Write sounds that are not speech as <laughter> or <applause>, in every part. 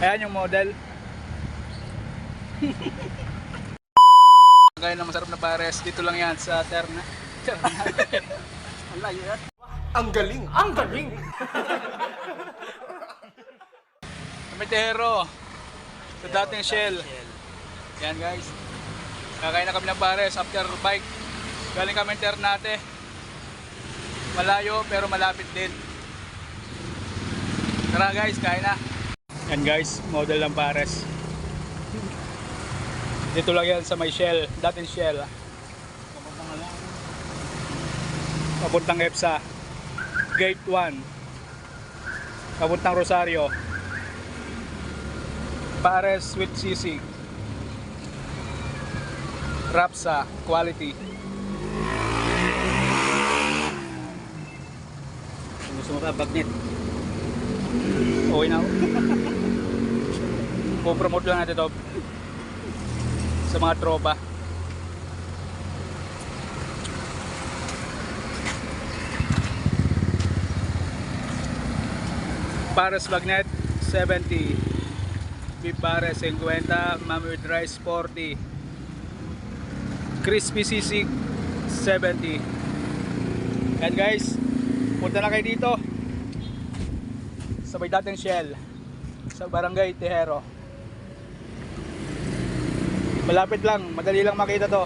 Ayan yung model. <laughs> Gaya ng masarap na pares, dito lang yan sa Terna. <laughs> Ang layo yan. Ang galing! Ang galing! <laughs> Kamitero. Sa dating Shell. Yan guys. Kakain na kami ng pares after bike. Galing kami Ternate. Malayo pero malapit din. Tara guys, kain na. Yan guys, model ng pares. Dito lang yan sa may Shell, dating Shell. Papuntang EPSA. Gate 1. Papuntang Rosario. Pares with sisig. Rapsa, quality. Kung gusto mo pa, bagnet. Okay na ako. <laughs> Po-promote lang natin to sa mga tropa. Pares Bagnet 70 Beef Pares 50 Mami Rice 40 Crispy Sisig 70 Yan guys Punta na kayo dito. Sa may dating Shell sa Barangay Tejero. Malapit lang, madali lang makita to.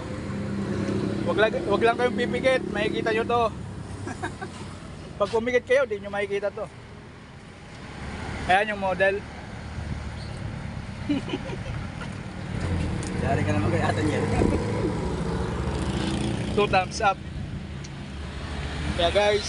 Wag lang, wag lang kayong pipikit, makikita nyo to. <laughs> Pag pumikit kayo, di nyo makikita to. Ayan yung model. Dari ka naman kaya atan yan. Two thumbs up. Kaya guys,